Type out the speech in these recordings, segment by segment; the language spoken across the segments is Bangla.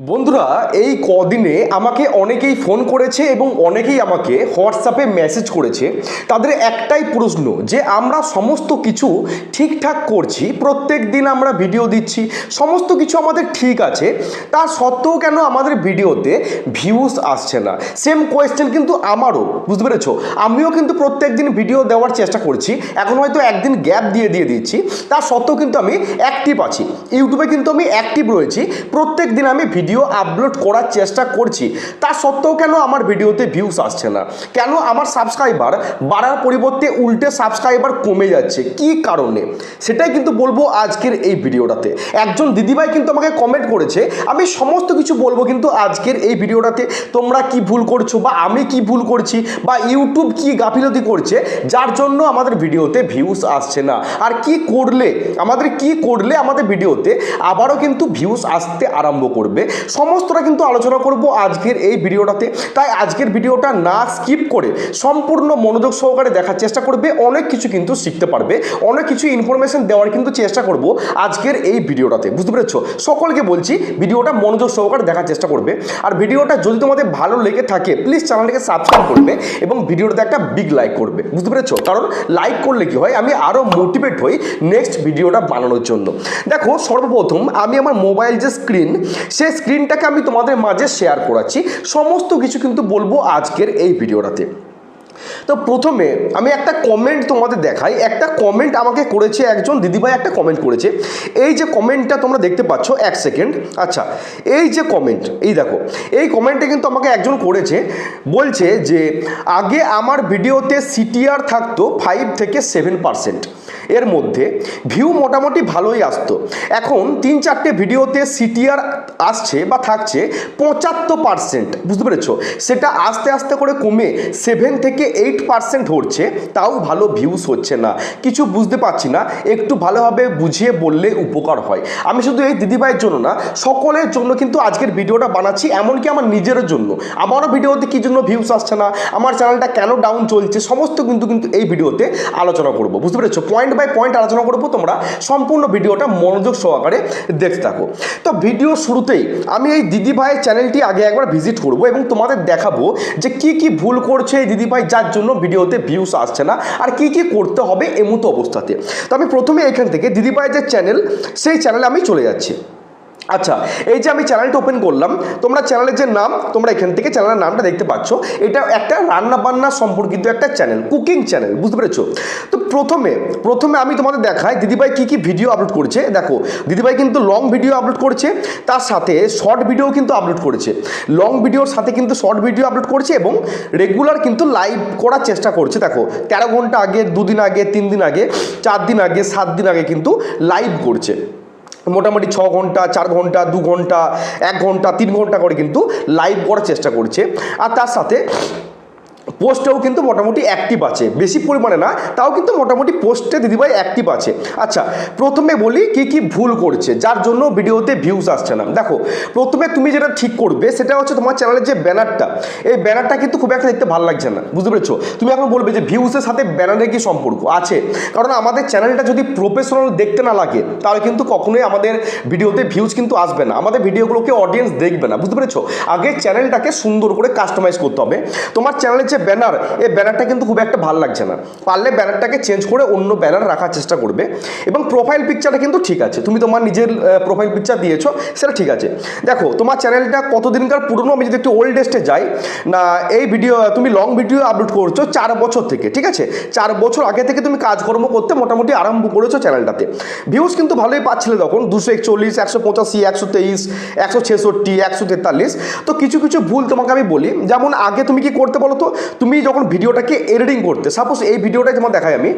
বন্ধুরা, এই কদিনে আমাকে অনেকেই ফোন করেছে এবং অনেকেই আমাকে হোয়াটসঅ্যাপে মেসেজ করেছে। তাদের একটাই প্রশ্ন যে, আমরা সমস্ত কিছু ঠিকঠাক করছি, প্রত্যেক দিন আমরা ভিডিও দিচ্ছি, সমস্ত কিছু আমাদের ঠিক আছে, তা সত্ত্বেও কেন আমাদের ভিডিওতে ভিউজ আসছে না? সেম কোয়েশ্চেন কিন্তু আমারও, বুঝতে পেরেছ? আমিও কিন্তু প্রত্যেক দিন ভিডিও দেওয়ার চেষ্টা করছি, এখন হয়তো একদিন গ্যাপ দিয়ে দিয়ে দিচ্ছি, তা সত্ত্বেও কিন্তু আমি অ্যাক্টিভ আছি। ইউটিউবে কিন্তু আমি অ্যাক্টিভ রয়েছি, প্রত্যেক দিন আমি ভিডিও আপলোড করার চেষ্টা করছি, তা সত্ত্বেও কেন আমার ভিডিওতে ভিউস আসছে না? কেন আমার সাবস্ক্রাইবার বাড়ার পরিবর্তে উল্টে সাবস্ক্রাইবার কমে যাচ্ছে? কি কারণে? সেটাই কিন্তু বলব আজকের এই ভিডিওটাতে একজন দিদিভাই কিন্তু আমাকে কমেন্ট করেছে, আমি সমস্ত কিছু বলব কিন্তু আজকের এই ভিডিওটাতে তোমরা কি ভুল করছ বা আমি কি ভুল করছি বা ইউটিউব কি গাফিলতি করছে, যার জন্য আমাদের ভিডিওতে ভিউস আসছে না? আর কি করলে, আমাদের কি করলে আমাদের ভিডিওতে আবারও কিন্তু ভিউস আসতে আরম্ভ করবে? সমস্তটা কিন্তু আলোচনা করব আজকের এই ভিডিওটাতে। তাই আজকের ভিডিওটা না স্কিপ করে সম্পূর্ণ মনোযোগ সহকারে দেখার চেষ্টা করবে, অনেক কিছু কিন্তু শিখতে পারবে, অনেক কিছু ইনফরমেশন দেওয়ার কিন্তু চেষ্টা করব আজকের এই ভিডিওটাতে, বুঝতে পেরেছ? সকলকে বলছি, ভিডিওটা মনোযোগ সহকারে দেখার চেষ্টা করবে। আর ভিডিওটা যদি তোমাদের ভালো লেগে থাকে প্লিজ চ্যানেলটাকে সাবস্ক্রাইব করবে এবং ভিডিওটাতে একটা বিগ লাইক করবে, বুঝতে পেরেছ? কারণ লাইক করলে কি হয়, আমি আরও মোটিভেট হই নেক্সট ভিডিওটা বানানোর জন্য। দেখো, সর্বপ্রথম আমি আমার মোবাইল যে স্ক্রিন সেই স্ক্রিনটাকে আমি তোমাদের মাঝে শেয়ার করাচ্ছি। সমস্ত কিছু কিন্তু বলব আজকের এই ভিডিওটাতে। তো প্রথমে আমি একটা কমেন্ট তোমাদের দেখাই। একটা কমেন্ট আমাকে করেছে একজন, দিদিভাই একটা কমেন্ট করেছে। এই যে কমেন্টটা তোমরা দেখতে পাচ্ছ, এক সেকেন্ড আচ্ছা এই যে কমেন্ট এই দেখো, এই কমেন্টে কিন্তু আমাকে একজন করেছে, বলছে যে, আগে আমার ভিডিওতে সিটিআর থাকতো ফাইভ থেকে সেভেন পার্সেন্ট এর মধ্যে ভিউ মোটামুটি ভালোই আসতো। এখন তিন চারটে ভিডিওতে সিটিআর আসছে বা থাকছে পঁচাত্তর পার্সেন্ট বুঝতে পেরেছ? সেটা আস্তে আস্তে করে কমে সেভেন থেকে এইট পার্সেন্ট হচ্ছে, তাও ভালো ভিউস হচ্ছে না। কিছু বুঝতে পারছি না, একটু ভালোভাবে বুঝিয়ে বললে উপকার হয়। আমি শুধু এই দিদিভাইয়ের জন্য না, সকলের জন্য কিন্তু আজকের ভিডিওটা বানাচ্ছি, এমনকি আমার নিজের জন্য। আমারও ভিডিওতে কী জন্য ভিউস আসছে না, আমার চ্যানেলটা কেন ডাউন চলছে, সমস্ত কিন্তু কিন্তু এই ভিডিওতে আলোচনা করব, বুঝতে পেরেছ? পয়েন্ট বাই পয়েন্ট আলোচনা করব, তোমরা সম্পূর্ণ ভিডিওটা মনোযোগ সহকারে দেখতে থাকো। তো ভিডিও শুরুতেই আমি এই দিদিভাইয়ের চ্যানেলটি আগে একবার ভিজিট করব এবং তোমাদের দেখাবো যে কি কি ভুল করছে এই দিদিভাই, যার জন্য ভিডিওতে ভিউস আসছে না, আর কি কি করতে হবে এমতো অবস্থাতে। তো আমি প্রথমে এখান থেকে দিদিভাইয়ের যে চ্যানেল সেই চ্যানেলে আমি চলে যাচ্ছি। আচ্ছা এই যে আমি চ্যানেলটা ওপেন করলাম, তোমরা চ্যানেলের যে নাম, তোমরা এখান থেকে চ্যানেলের নামটা দেখতে পাচ্ছ। এটা একটা রান্না বান্না সম্পর্কিত একটা চ্যানেল কুকিং চ্যানেল বুঝতে পেরেছ? তো প্রথমে প্রথমে আমি তোমাদের দেখাই, দিদিভাই কি কি ভিডিও আপলোড করছে। দেখো, দিদিভাই কিন্তু লং ভিডিও আপলোড করছে, তার সাথে শর্ট ভিডিও কিন্তু আপলোড করেছে। লং ভিডিওর সাথে কিন্তু শর্ট ভিডিও আপলোড করছে এবং রেগুলার কিন্তু লাইভ করার চেষ্টা করছে। দেখো, তেরো ঘণ্টা আগে, দুদিন আগে, তিন দিন আগে, চার দিন আগে, সাত দিন আগে কিন্তু লাইভ করছে। মোটামুটি ছ ঘণ্টা, চার ঘণ্টা, দু ঘণ্টা, এক ঘণ্টা, তিন ঘণ্টা করে কিন্তু লাইভ করার চেষ্টা করছে। আর তার সাথে পোস্টেও কিন্তু মোটামুটি অ্যাক্টিভ আছে। বেশি পরিমাণে না, তাও কিন্তু মোটামুটি পোস্টে দিদিভাই অ্যাক্টিভ আছে। আচ্ছা প্রথমে বলি কি কি ভুল করছে, যার জন্য ভিডিওতে ভিউজ আসছে না। দেখো, প্রথমে তুমি যেটা ঠিক করবে, সেটা হচ্ছে তোমার চ্যানেলের যে ব্যানারটা, এই ব্যানারটা কিন্তু খুব একটা দেখতে ভালো লাগছে না, বুঝতে পেরেছ? তুমি এখন বলবে যে ভিউসের সাথে ব্যানারের কি সম্পর্ক? আছে। কারণ আমাদের চ্যানেলটা যদি প্রফেশনাল দেখতে না লাগে, তাহলে কিন্তু কখনোই আমাদের ভিডিওতে ভিউজ কিন্তু আসবে না। আমাদের ভিডিওগুলোকে অডিয়েন্স দেখবে না, বুঝতে পেরেছ? আগে চ্যানেলটাকে সুন্দর করে কাস্টমাইজ করতে হবে। তোমার চ্যানেলের যে ব্যানার। এই ব্যানারটা কিন্তু খুব একটা ভালো লাগছে না। পারলে ব্যানারটাকে চেঞ্জ করে অন্য ব্যানার রাখার চেষ্টা করবে এবং প্রোফাইল পিকচারটা কিন্তু ঠিক আছে। তুমি তোমার নিজের প্রোফাইল পিকচার দিয়েছ, সেটা ঠিক আছে। দেখো, তোমার চ্যানেলটা কতদিনকার পুরনো? আমি যদি একটু ওল্ড ডেস্টে যাই, না, এই ভিডিও তুমি লং ভিডিও আপলোড করছ চার বছর থেকে, ঠিক আছে? চার বছর আগে থেকে তুমি কাজকর্ম করতে মোটামুটি আরম্ভ করেছ চ্যানেলটাতে ভিউজ কিন্তু ভালোই পাচ্ছিলে তখন, দুশো একচল্লিশ, একশো পঁচাশি, একশো তেইশ, একশো ছেষট্টি, একশো তেতাল্লিশ। তো কিছু কিছু ভুল তোমাকে আমি বলি। যেমন আগে তুমি কি করতে বলো তো তুমি যখন ভিডিওটাকে এডিটিং করতে সাপোজ এই ভিডিওটাই তোমার দেখাই আমি,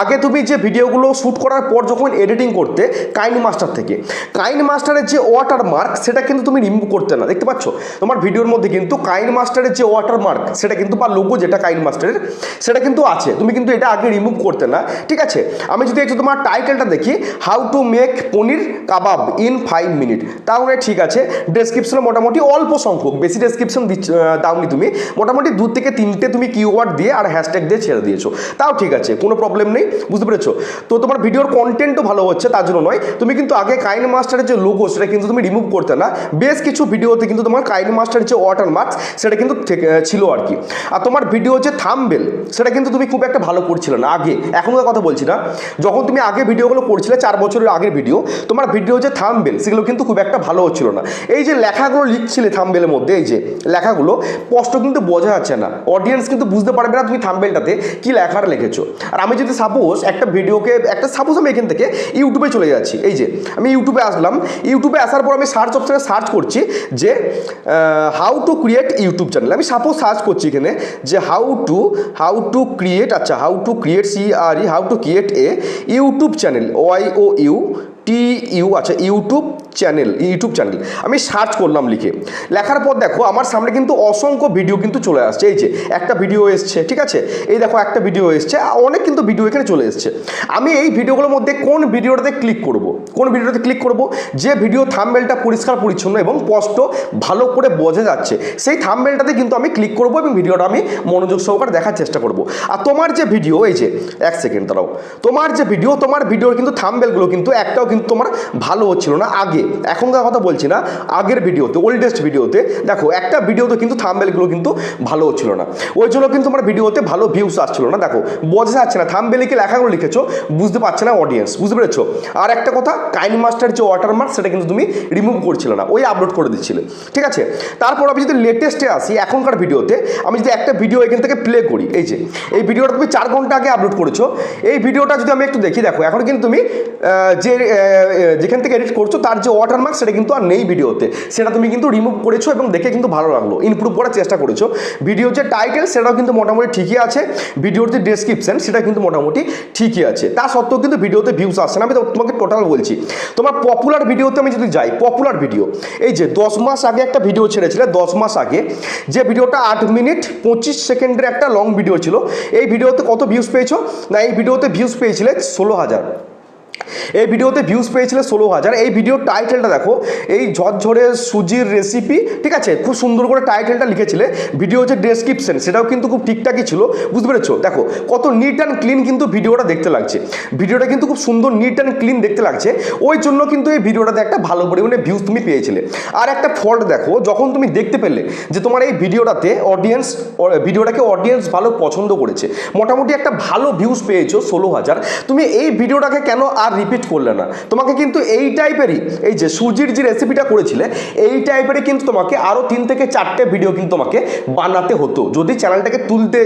আগে তুমি যে ভিডিওগুলো শ্যুট করার পর যখন এডিটিং করতে কাইন মাস্টার থেকে কাইন মাস্টারের যে ওয়াটার মার্ক সেটা কিন্তু তুমি রিমুভ করতে না, দেখতে পাচ্ছ? তোমার ভিডিওর মধ্যে কিন্তু কাইন মাস্টারের যে ওয়াটার মার্ক সেটা কিন্তু বা লোগো যেটা কাইন মাস্টারের সেটা কিন্তু আছে, তুমি কিন্তু এটা আগে রিমুভ করতে না, ঠিক আছে? আমি যদি একটু তোমার টাইটেলটা দেখি how to make paneer kebab in five minute তাহলে ঠিক আছে ডেসক্রিপশনে মোটামুটি অল্প সংখ্যক, বেশি ডেসক্রিপশন দাওনি তুমি, মোটামুটি দু থেকে তিন তিনটে তুমি কিওয়ার্ড দিয়ে আর হ্যাশট্যাগ দিয়ে ছেড়ে দিয়েছ। তাও ঠিক আছে, কোনো প্রবলেম নেই, বুঝতে পেরেছ? তো তোমার ভিডিওর কন্টেন্টও ভালো হচ্ছে, তার জন্য নয়। তুমি কিন্তু আগে কাইন মাস্টারের যে লোগো সেটা কিন্তু তুমি রিমুভ করতে না। বেশ কিছু ভিডিওতে কিন্তু তোমার কাইন মাস্টারের যে ওয়াটার মার্কস সেটা কিন্তু ছিল আর কি। আর তোমার ভিডিও যে থামবেল সেটা কিন্তু তুমি খুব একটা ভালো করছিলে না, আগে। এখনকার কথা বলছি না। যখন তুমি আগে ভিডিওগুলো করছিলে, চার বছরের আগের ভিডিও তোমার ভিডিও যে থামবেল সেগুলো কিন্তু খুব একটা ভালো হচ্ছিল না। এই যে লেখাগুলো লিখছিলে থামবেলের মধ্যে, এই যে লেখাগুলো, স্পষ্ট কিন্তু বোঝা যাচ্ছে না। অডিয়েন্স কিন্তু বুঝতে পারবে না তুমি থামবেলটাতে কি লেখার লিখেছো। আর আমি যদি সাপোজ একটা ভিডিওকে একটা সাপোজ আমি এখান থেকে ইউটিউবে চলে যাচ্ছি, এই যে আমি ইউটিউবে আসলাম ইউটিউবে আসার পর আমি সার্চ অপশানে সার্চ করছি যে how to create YouTube channel আমি সাপোজ সার্চ করছি এখানে যে how to how to create আচ্ছা how to create C R E how to create a YouTube channel Y O U T U আচ্ছা ইউটিউব চ্যানেল ইউটিউব চ্যানেল। আমি সার্চ করলাম লিখে। লেখার পর দেখো, আমার সামনে কিন্তু অসংখ্য ভিডিও কিন্তু চলে আসছে। এই যে, একটা ভিডিও এসছে, ঠিক আছে? এই দেখো, একটা ভিডিও এসছে। অনেক কিন্তু ভিডিও এখানে চলে এসছে। আমি এই ভিডিওগুলোর মধ্যে কোন ভিডিওটাতে ক্লিক করব? কোন ভিডিওটাতে ক্লিক করব? যে ভিডিও থামবেলটা পরিষ্কার, পরিচ্ছন্ন এবং স্পষ্ট, ভালো করে বোঝা যাচ্ছে, সেই থামবেলটাতে কিন্তু আমি ক্লিক করব এবং ভিডিওটা আমি মনোযোগ সহকারে দেখার চেষ্টা করব। আর তোমার যে ভিডিও এই যে, এক সেকেন্ড দাঁড়াও। তোমার যে ভিডিও তোমার ভিডিওর কিন্তু থামবেলগুলো কিন্তু একটাও কিন্তু তোমার ভালো হচ্ছিল না আগে। এখনকার কথা বলছি না, আগের ভিডিওতে ওল্ডেস্ট ভিডিওতে। দেখো, একটা ভিডিওতে কিন্তু থাম্বেলগুলো কিন্তু ভালো হচ্ছিল না। ওই জন্য কিন্তু তোমার ভিডিওতে ভালো ভিউস আসছিল না। দেখো, বোঝা যাচ্ছে না থাম্বেলে লেখাগুলো লিখেছো, বুঝতে পারছে না অডিয়েন্স বুঝতে পেরেছ? আর একটা কথা, কাইন মাস্টার যে ওয়াটারমার্ক সেটা কিন্তু তুমি রিমুভ করছিল না, ওই আপলোড করে দিচ্ছিলে। ঠিক আছে? তারপর আমি যদি লেটেস্টে আসি, এখনকার ভিডিওতে, আমি যদি একটা ভিডিও এখান থেকে প্লে করি, এই যে, এই ভিডিওটা তুমি চার ঘণ্টা আগে আপলোড করেছ। এই ভিডিওটা যদি আমি একটু দেখি, দেখো, এখন কিন্তু তুমি যে যেখান থেকে এডিট করছ, তার যে ওয়াটারমার্ক সেটা কিন্তু আর নেই ভিডিওতে সেটা তুমি কিন্তু রিমুভ করেছ এবং দেখে কিন্তু ভালো লাগল। ইমপ্রুভ করার চেষ্টা করেছ। ভিডিওর যে টাইটেল সেটাও কিন্তু মোটামুটি ঠিকই আছে। ভিডিওর যে ডেসক্রিপশন সেটা কিন্তু মোটামুটি ঠিকই আছে। তা সত্ত্বেও কিন্তু ভিডিওতে ভিউস আসছে না। আমি তোমাকে টোটাল বলছি। তোমার পপুলার ভিডিওতে আমি যদি যাই পপুলার ভিডিও এই যে দশ মাস আগে একটা ভিডিও ছেড়েছিলে, দশ মাস আগে, যে ভিডিওটা আট মিনিট পঁচিশ সেকেন্ডের একটা লং ভিডিও ছিল। এই ভিডিওতে কত ভিউজ পেয়েছ? না, এই ভিডিওতে ভিউজ পেয়েছিলে ষোলো হাজার। এই ভিডিওতে ভিউজ পেয়েছিলে ষোলো হাজার। এই ভিডিওর টাইটেলটা দেখো, এই ঝরঝরে সুজির রেসিপি ঠিক আছে? খুব সুন্দর করে টাইটেলটা লিখেছিলে। ভিডিও যে ডেসক্রিপশন সেটাও কিন্তু খুব ঠিকঠাকই ছিল, বুঝতে পেরেছ? দেখো, কত নিট অ্যান্ড ক্লিন কিন্তু ভিডিওটা দেখতে লাগছে। ভিডিওটা কিন্তু খুব সুন্দর নিট অ্যান্ড ক্লিন দেখতে লাগছে। ওই জন্য কিন্তু এই ভিডিওটাতে একটা ভালো পরিমাণে ভিউজ তুমি পেয়েছিলে। আর একটা ফল্ট দেখো, যখন তুমি দেখতে পেলে যে তোমার এই ভিডিওটাতে অডিয়েন্স ভিডিওটাকে অডিয়েন্স ভালো পছন্দ করেছে, মোটামুটি একটা ভালো ভিউজ পেয়েছ ষোলো হাজার। তুমি এই ভিডিওটাকে কেন আর রিপিট করলে না। তোমাকে কিন্তু এই টাইপেরই এই যে সুজির যে রেসিপিটা করেছিলে, এই টাইপেরই কিন্তু তোমাকে আরও তিন থেকে চারটে ভিডিও কিন্তু তোমাকে বানাতে হতো। যদি চ্যানেলটাকে তুলতে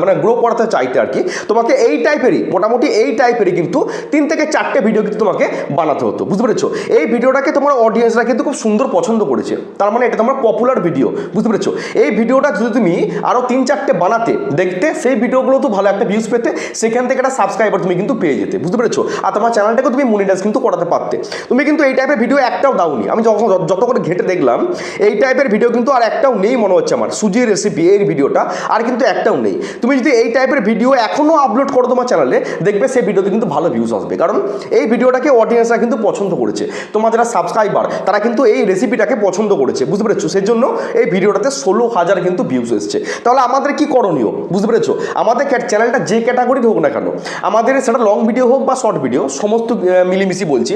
মানে গ্রো করাতে চাইতে আর কি, তোমাকে এই টাইপেরই মোটামুটি এই টাইপেরই কিন্তু তিন থেকে চারটে ভিডিও কিন্তু তোমাকে বানাতে হতো। বুঝতে পেরেছ? এই ভিডিওটাকে তোমার অডিয়েন্সরা কিন্তু খুব সুন্দর পছন্দ করেছে। তার মানে এটা তোমার পপুলার ভিডিও বুঝতে পেরেছ? এই ভিডিওটা যদি তুমি আরও তিন চারটে বানাতে, দেখতে সেই ভিডিওগুলো তো ভালো একটা ভিউজ পেতে, সেখান থেকে একটা সাবস্ক্রাইবার তুমি কিন্তু পেয়ে যেতে। বুঝতে পেরেছ? আর তোমার চ্যানেলটাকে তুমি মনিটাইজ কিন্তু করাতে পারতে। তুমি কিন্তু এই টাইপের ভিডিও একটাও দাওনি। আমি যখন যত করে ঘেটে দেখলাম, এই টাইপের ভিডিও কিন্তু আর একটাও নেই মনে হচ্ছে আমার। সুজি রেসিপি এই ভিডিওটা আর কিন্তু একটাও নেই। তুমি যদি এই টাইপের ভিডিও এখনও আপলোড করো তোমার চ্যানেলে দেখবে সেই ভিডিওতে কিন্তু ভালো ভিউজ আসবে। কারণ এই ভিডিওটাকে অডিয়েন্সরা কিন্তু পছন্দ করেছে। তোমার যারা সাবস্ক্রাইবার তারা কিন্তু এই রেসিপিটাকে পছন্দ করেছে। বুঝতে পেরেছ? সেই জন্য এই ভিডিওটাতে ষোলো হাজার কিন্তু ভিউজ এসছে। তাহলে আমাদের কি করণীয়? বুঝতে পেরেছ? আমাদের চ্যানেলটা যে ক্যাটাগরির হোক না কেন, আমাদের সেটা লং ভিডিও হোক বা শর্ট ভিডিও সমস্ত আহ, মিলিমিশি বলছি।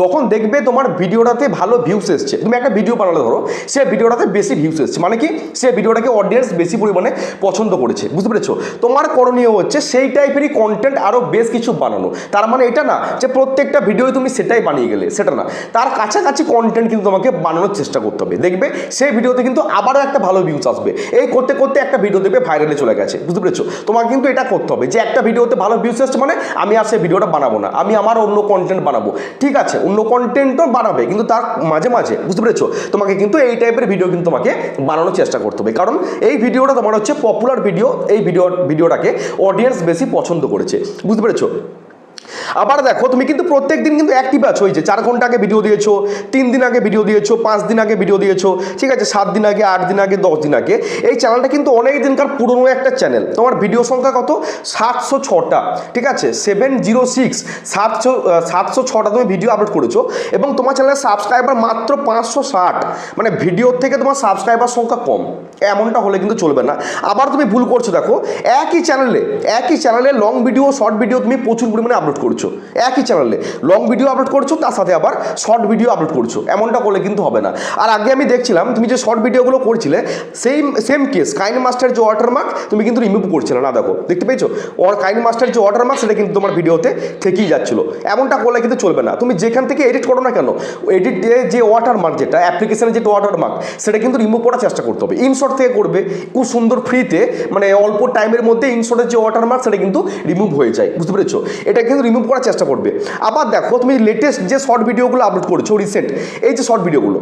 যখন দেখবে তোমার ভিডিওটাতে ভালো ভিউস এসছে তুমি একটা ভিডিও বানালে ধরো সে ভিডিওটাতে বেশি ভিউস এসছে মানে কি? সে ভিডিওটাকে অডিয়েন্স বেশি পরিমাণে পছন্দ করেছে বুঝতে পেরেছ? তোমার করণীয় হচ্ছে সেই টাইপেরই কন্টেন্ট আরও বেশ কিছু বানানো। তার মানে এটা না যে প্রত্যেকটা ভিডিও তুমি সেটাই বানিয়ে গেলে সেটা না। তার কাছাকাছি কন্টেন্ট কিন্তু তোমাকে বানানোর চেষ্টা করতে হবে। দেখবে সেই ভিডিওতে কিন্তু আবারও একটা ভালো ভিউস আসবে। এই করতে করতে একটা ভিডিও দেখবে ভাইরালে চলে গেছে বুঝতে পেরেছ? তোমাকে কিন্তু এটা করতে হবে যে একটা ভিডিওতে ভালো ভিউস আসছে মানে আমি আর সেই ভিডিওটা বানাবো না। আমি আমার কন্টেন্ট বানাবো। ঠিক আছে, অন্য কন্টেন্টও বানাবে, কিন্তু তার মাঝে মাঝে, বুঝতে পেরেছ? তোমাকে কিন্তু এই টাইপের ভিডিও কিন্তু তোমাকে বানানোর চেষ্টা করতে হবে। কারণ এই ভিডিওটা তোমার হচ্ছে পপুলার ভিডিও এই ভিডিও ভিডিওটাকে অডিয়েন্স বেশি পছন্দ করেছে। বুঝতে পেরেছ? আবার দেখো, তুমি কিন্তু প্রত্যেক দিন কিন্তু অ্যাক্টিভ আছো ওই যে চার ঘণ্টা আগে ভিডিও দিয়েছ, তিন দিন আগে ভিডিও দিয়েছ, পাঁচ দিন আগে ভিডিও দিয়েছ, ঠিক আছে, সাত দিন আগে, আট দিন আগে, দশ দিন আগে, এই চ্যানেলটা কিন্তু অনেক দিনকার পুরনো একটা চ্যানেল তোমার ভিডিও সংখ্যা কত? সাতশো ছটা, ঠিক আছে? সেভেন জিরো সিক্স সাতশো সাতশো ছটা তুমি ভিডিও আপলোড করেছ, এবং তোমার চ্যানেলের সাবস্ক্রাইবার মাত্র পাঁচশো ষাট। মানে ভিডিওর থেকে তোমার সাবস্ক্রাইবার সংখ্যা কম। এমনটা হলে কিন্তু চলবে না। আবার তুমি ভুল করছ, দেখো, একই চ্যানেলে একই চ্যানেলে লং ভিডিও শর্ট ভিডিও তুমি প্রচুর পরিমাণে আপলোড করছ। একই চ্যানেলে লং ভিডিও আপলোড করছ, তার সাথে আবার শর্ট ভিডিও আপলোড করছ। এমনটা করলে কিন্তু হবে না। আর আগে আমি দেখছিলাম, তুমি যে শর্ট ভিডিওগুলো করছিলে same same case KineMaster যে ওয়াটারমার্ক তুমি কিন্তু রিমুভ করছিলে না, দেখো। দেখতে পেয়েছ? ওর কাইন মাস্টার যে ওয়াটারমার্ক সেটা কিন্তু তোমার ভিডিওতে থেকেই যাচ্ছিল। এমনটা করলে কিন্তু চলবে না। তুমি যেখান থেকে এডিট করো না কেন এডিট যে ওয়াটারমার্ক যেটা অ্যাপ্লিকেশনের যে ওয়াটারমার্ক সেটা কিন্তু রিমুভ করার চেষ্টা করতে হবে। ইনশর্ট থেকে করবে। খুব সুন্দর ফ্রিতে মানে অল্প টাইমের মধ্যে ইনশর্টের যে ওয়াটারমার্ক সেটা কিন্তু রিমুভ হয়ে যায়। বুঝতে পেরেছ? এটা কিন্তু রিমুভ করার চেষ্টা করবে। আবার দেখো, তুমি লেটেস্ট যে শর্ট ভিডিওগুলো আপলোড করেছ রিসেন্ট এই যে শর্ট ভিডিওগুলো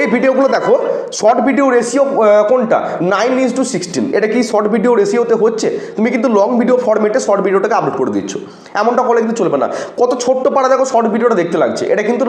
এই ভিডিওগুলো দেখো শর্ট ভিডিও রেশিও কোনটা? নাইন ইজ টু সিক্সটিন এটা কি শর্ট ভিডিও রেশিওতে হচ্ছে? তুমি কিন্তু লং ভিডিও ফর্মেটে শর্ট ভিডিওটাকে আপলোড করে দিচ্ছ। এমনটা করলে কিন্তু চলবে না। কত ছোট্ট পাড়া দেখো শর্ট ভিডিওটা দেখতে লাগছে। এটা কিন্তু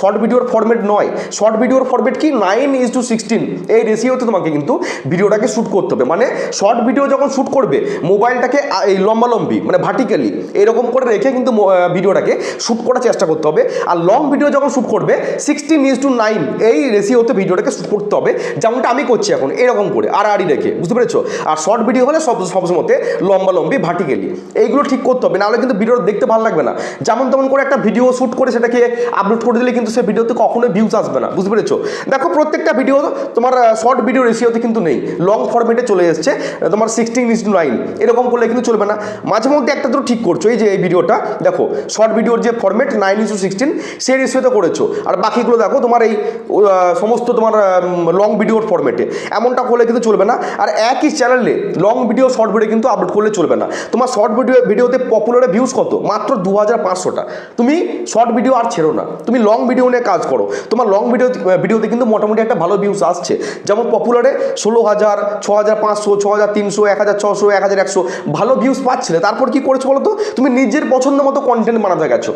শর্ট ভিডিওর ফরম্যাট নয়। শর্ট ভিডিওর ফর্মেট কি? নাইন ইজ টু সিক্সটিন এই রেশিওতে তোমাকে কিন্তু ভিডিওটাকে শ্যুট করতে হবে। মানে শর্ট ভিডিও যখন শ্যুট করবে, মোবাইলটাকে এই লম্বালম্বি মানে ভার্টিক্যালি এরকম করে রেখে কিন্তু ভিডিওটাকে শ্যুট করার চেষ্টা করতে হবে। আর লং ভিডিও যখন শ্যুট করবে সিক্সটিন ইজ টু নাইন এই রেশিওতে ভিডিওটাকে শ্যুট করতে হবে, যেমনটা আমি করছি এখন, এরকম করে আর আড়ি রেখে, বুঝতে পেরেছ? আর শর্ট ভিডিও হলে সব সবসময়তে লম্বালম্বি ভার্টিক্যালি এইগুলো ঠিক করতে হবে, নাহলে কিন্তু ভিডিও দেখতে ভালো লাগবে না। যেমন তেমন করে একটা ভিডিও শ্যুট করে সেটাকে আপলোড করে দিলে কিন্তু সেই ভিডিওতে কখনোই ভিউজ আসবে না, বুঝতে পেরেছ? দেখো, প্রত্যেকটা ভিডিও তোমার শর্ট ভিডিও রেশিওতে কিন্তু নেই। লং ফরম্যাটে চলে এসছে, তোমার সিক্সটিন ইস টু নাইন এরকম করলে কিন্তু চলবে না। মাঝে মধ্যে একটা তো ঠিক করছ, এই যে এই ভিডিওটা দেখো শর্ট ভিডিওর যে ফরম্যাট নাইন ইস সিক্সটিন সেই রেশিওতে করেছ। আর বাকিগুলো দেখো, তোমার এই সমস্ত তোমার লং ভিডিওর ফরম্যাটে এমনটা করলে কিন্তু চলবে না। আর একই চ্যানেলে লং ভিডিও শর্ট ভিডিও কিন্তু আপলোড করলে চলবে না। তোমার শর্ট ভিডিও ভিডিওতে পপুলারে ভিউজ কত? মাত্র দু হাজার পাঁচশোটা তুমি শর্ট ভিডিও আর ছেড়ো না। তুমি লং ভিডিও নিয়ে কাজ করো। তোমার লং ভিডিও ভিডিওতে কিন্তু মোটামুটি একটা ভালো ভিউজ আসছে। যেমন পপুলারে ষোলো হাজার ছ হাজার পাঁচশো ছ হাজার তিনশো এক হাজার ছশো এক হাজার একশো ভালো ভিউজ পাচ্ছিলে। তারপর কি করেছ বলো তো তুমি নিজের পছন্দ মতো কন্টেন্ট বানাতে গেছো।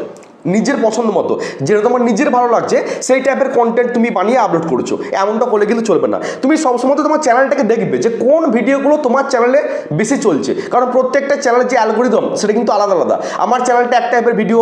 নিজের পছন্দ মতো যেটা তোমার নিজের ভালো লাগছে, সেই টাইপের কন্টেন্ট তুমি বানিয়ে আপলোড করেছ। এমনটা করলে কিন্তু চলবে না। তুমি সবসময় তো তোমার চ্যানেলটাকে দেখবে যে কোন ভিডিওগুলো তোমার চ্যানেলে বেশি চলছে। কারণ প্রত্যেকটা চ্যানেলের যে অ্যালগোরিদম সেটা কিন্তু আলাদা আলাদা। আমার চ্যানেলটা এক টাইপের ভিডিও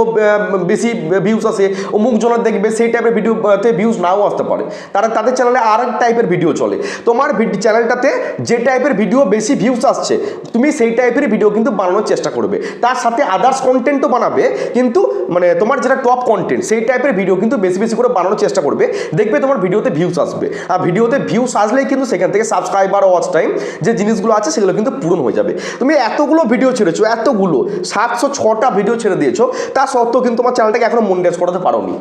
বেশি ভিউজ আসে, অমুক জনের দেখবে সেই টাইপের ভিডিওতে ভিউজ নাও আসতে পারে। তারা তাদের চ্যানেলে আর এক টাইপের ভিডিও চলে। তোমার চ্যানেলটাতে যে টাইপের ভিডিও বেশি ভিউজ আসছে, তুমি সেই টাইপের ভিডিও কিন্তু বানানোর চেষ্টা করবে। তার সাথে আদার্স কন্টেন্টও বানাবে, কিন্তু মানে তোমার যেটা টপ কন্টেন্ট সেই টাইপের ভিডিও কিন্তু বেশি বেশি করে বানানোর চেষ্টা করবে। দেখবে তোমার ভিডিওতে ভিউস আসবে। আর ভিডিওতে ভিউস আসলেই কিন্তু সেখান থেকে সাবস্ক্রাইবার ওয়াচ টাইম যে জিনিসগুলো আছে সেগুলো কিন্তু পূরণ হয়ে যাবে। তুমি এতগুলো ভিডিও ছেড়েছো, এতগুলো, সাতশো ছটা ভিডিও ছেড়ে দিয়েছ, তা সত্ত্বেও কিন্তু তোমার চ্যানেলটাকে এখনও মনিটাইজ করাতে পারোনি।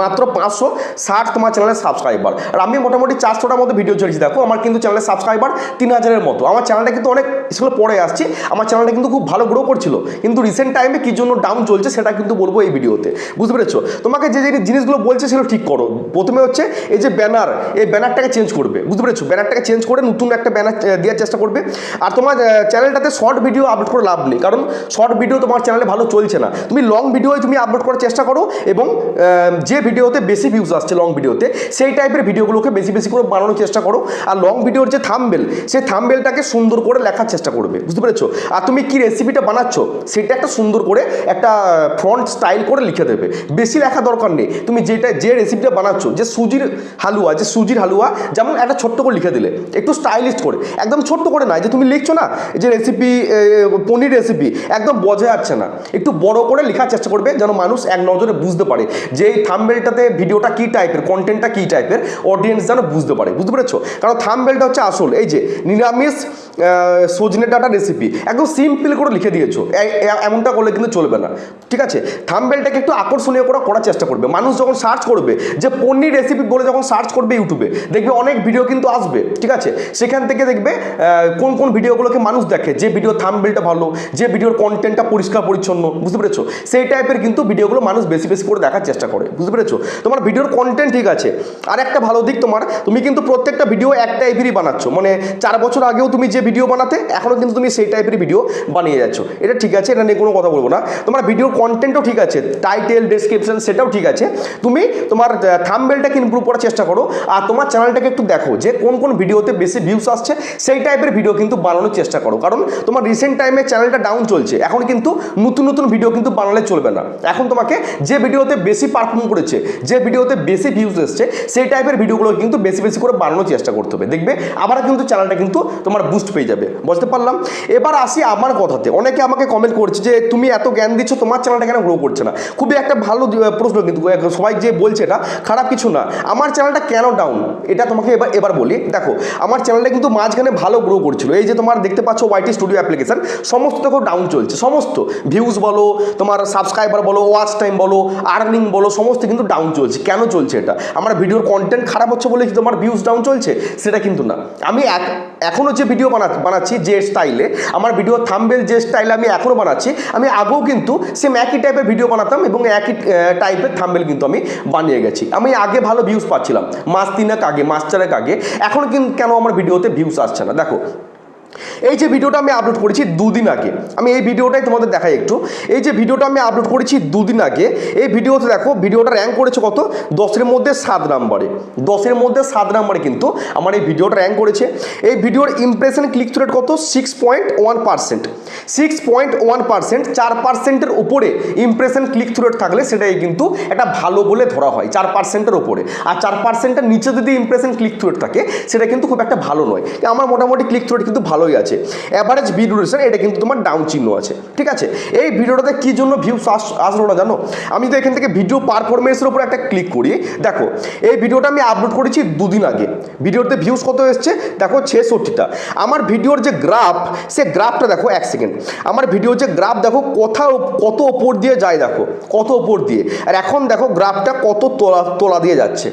মাত্র পাঁচশো ষাট তোমার চ্যানেলের সাবস্ক্রাইবার আর আমি মোটামুটি চারশোটার মতো ভিডিও ছেড়েছি, দেখো আমার কিন্তু চ্যানেলের সাবস্ক্রাইবার তিন হাজারের মতো। আমার চ্যানেলটা কিন্তু অনেক সেগুলো পরে আসছি, আমার চ্যানেলটা কিন্তু খুব ভালো গ্রো করছিল। কিন্তু রিসেন্ট টাইমে কী জন্য ডাউন চলছে সেটা কিন্তু বলব এই ভিডিওতে বুঝতে পেরেছ? তোমাকে যে যে জিনিসগুলো বলছে সেগুলো ঠিক করো। প্রথমে হচ্ছে এই যে ব্যানার এই ব্যানারটাকে চেঞ্জ করবে। বুঝতে পেরেছ? ব্যানারটাকে চেঞ্জ করে নতুন একটা ব্যানার দেওয়ার চেষ্টা করবে। আর তোমার চ্যানেলটাতে শর্ট ভিডিও আপলোড করে লাভ নেই। কারণ শর্ট ভিডিও তোমার চ্যানেলে ভালো চলছে না। তুমি লং ভিডিও তুমি আপলোড করার চেষ্টা করো এবং যে ভিডিওতে বেশি ভিউজ আসছে লং ভিডিওতে, সেই টাইপের ভিডিওগুলোকে বেশি বেশি করে বানানোর চেষ্টা করো। আর লং ভিডিওর যে থামবেল সেই থামবেলটাকে সুন্দর করে লেখার চেষ্টা করবে, বুঝতে পেরেছ? আর তুমি কি রেসিপিটা বানাচ্ছ, সেটা একটা সুন্দর করে একটা ফ্রন্ট স্টাইল করে লিখে দেবে। বেশি লেখা দরকার নেই। তুমি যেটা, যে রেসিপিটা বানাচ্ছ, যে সুজির হালুয়া, যে সুজির হালুয়া, যেমন একটা ছোট্ট করে লিখে দিলে, একটু স্টাইলিশ করে, একদম ছোট্ট করে না যে তুমি লিখছো না, যে রেসিপি পনির রেসিপি একদম বোঝা যাচ্ছে না। একটু বড় করে লেখার চেষ্টা করবে, যেন মানুষ এক নজরে বুঝতে পারে যে এই থামবেলটাতে ভিডিওটা কী টাইপের কন্টেন্টটা কী টাইপের অডিয়েন্স যেন বুঝতে পারে, বুঝতে পেরেছ? কারণ থামবেলটা হচ্ছে আসল, এই যে নিরামিষ সজনে ডাটা রেসিপি একদম সিম্পল করে লিখে দিয়েছ এমনটা করলে কিন্তু চলবে না, ঠিক আছে? থামবেলটাকে একটু আকর্ষণীয় করে করার চেষ্টা করবে, মানুষ যখন সার্চ করবে, যে পনির রেসিপি বলে যখন সার্চ করবে ইউটিউবে দেখবে অনেক ভিডিও কিন্তু আসবে, ঠিক আছে? সেখান থেকে দেখবে কোন কোন ভিডিওগুলোকে মানুষ দেখে, যে ভিডিও থামবেলটা ভালো, যে ভিডিওর কন্টেন্টটা পরিষ্কার পরিচ্ছন্ন বুঝতে পেরেছ? সেই টাইপের কিন্তু ভিডিওগুলো মানুষ বেশি বেশি করে দেখার চেষ্টা করে বুঝতে পেরেছ? তোমার ভিডিওর কন্টেন্ট ঠিক আছে। আর একটা ভালো দিক তোমার, তুমি কিন্তু প্রত্যেকটা ভিডিও এক টাইপেরই বানাচ্ছ। মানে চার বছর আগেও তুমি যে ভিডিও বানাতে এখনও কিন্তু তুমি সেই টাইপের ভিডিও বানিয়ে যাচ্ছ। এটা ঠিক আছে, এটা নিয়ে কোনো কথা বলব না। তোমার ভিডিওর কন্টেন্টও ঠিক আছে টাইটেল ডেসক্রিপশন সেটাও ঠিক আছে। তুমি তোমার থামবেলটাকে ইমপ্রুভ করার চেষ্টা করো। আর তোমার চ্যানেলটাকে একটু দেখো যে কোন কোন ভিডিওতে বেশি ভিউস আসছে, সেই টাইপের ভিডিও কিন্তু বানানোর চেষ্টা করো। কারণ তোমার রিসেন্ট টাইমে চ্যানেলটা ডাউন চলছে। এখন কিন্তু নতুন নতুন ভিডিও কিন্তু বানালে চলবে না। এখন তোমাকে যে ভিডিওতে বেশি পারফর্ম করেছে। যে ভিডিওতে বেশি ভিউজ এসছে, সেই টাইপের ভিডিওগুলো কিন্তু বেশি বেশি করে বানানোর চেষ্টা করতে হবে। দেখবে আবার কিন্তু চ্যানেলটা কিন্তু তোমার বুস্ট পেয়ে যাবে। বুঝতে পারলাম? এবার আসি আমার কথাতে। অনেকে আমাকে কমেন্ট করছে যে, তুমি এত জ্ঞান দিচ্ছ, তোমার চ্যানেলটা কেন গ্রো করছে না? খুবই একটা ভালো প্রশ্ন কিন্তু সবাই যে বলছে এটা, খারাপ কিছু না। আমার চ্যানেলটা কেন ডাউন এটা তোমাকে এবার এবার বলি। দেখো, আমার চ্যানেলটা কিন্তু মাঝখানে ভালো গ্রো করছিল। এই যে তোমার দেখতে পাচ্ছ ওয়াইটি স্টুডিও অ্যাপ্লিকেশন সমস্ত দেখো ডাউন চলছে। সমস্ত ভিউজ বলো, তোমার সাবস্ক্রাইবার বলো ওয়াচ টাইম বলো আর্নিং বলো, সমস্ত কিন্তু ডাউন চলছে। কেন চলছে এটা? আমার ভিডিওর কন্টেন্ট খারাপ হচ্ছে বলে কি তোমার ভিউজ ডাউন চলছে? সেটা কিন্তু না। আমি এক- এখনও যে ভিডিও বানা, বানাচ্ছি যে স্টাইলে আমার ভিডিও থাম্বেল যে স্টাইলে আমি এখনও বানাচ্ছি, আমি আগেও কিন্তু সেম একই টাইপের ভিডিও বানাতাম এবং একই টাইপের থাম্বেল কিন্তু আমি বানিয়ে গেছি। আমি আগে ভালো ভিউজ পাচ্ছিলাম। মাস তিনেক আগে, মাস চারেক আগে। এখন কিন্তু কেন আমার ভিডিওতে ভিউজ আসছে না? দেখো এই যে ভিডিওটা আমি আপলোড করেছি দুদিন আগে, আমি এই ভিডিওটাই তোমাদের দেখাই একটু। এই যে ভিডিওটা আমি আপলোড করেছি দুদিন আগে, এই ভিডিওতে দেখো ভিডিওটা র্যাঙ্ক করেছে কত? দশের মধ্যে সাত নাম্বারে দশের মধ্যে সাত নাম্বারে কিন্তু আমার এই ভিডিওটা র্যাঙ্ক করেছে। এই ভিডিওর ইমপ্রেশন ক্লিক রেট কত? Six point one percent six point one percent চার পার্সেন্টের উপরে ইমপ্রেশন ক্লিক রেট থাকলে সেটাই কিন্তু একটা ভালো বলে ধরা হয়, চার পার্সেন্টের উপরে। আর চার পার্সেন্টের নিচে যদি ইমপ্রেশন ক্লিক রেট থাকে, সেটা কিন্তু খুব একটা ভালো নয়। আমার মোটামুটি ক্লিক রেট কিন্তু ভালোই আছে। অ্যাভারেজ ভিউ ডিউরেশন এটা কিন্তু তোমার ডাউন চিহ্ন আছে। ঠিক আছে? এই ভিডিওটাতে কি জন্য ভিউস আসলো না জানো? আমি তো এখান থেকে ভিডিও পারফরমেন্সের উপর একটা ক্লিক করি। দেখো, এই ভিডিওটা আমি আপলোড করেছি দুদিন আগে। ভিডিওতে ভিউস কত এসছে? দেখো, ছেষট্টিটা। আমার ভিডিওর যে গ্রাফ সে গ্রাফটা দেখো এক সেকেন্ড আমার ভিডিওর যে গ্রাফ দেখো, কোথাও, কত ওপর দিয়ে যায় দেখো। কত ওপর দিয়ে। আর এখন দেখো গ্রাফটা কত তোলা তোলা দিয়ে যাচ্ছে।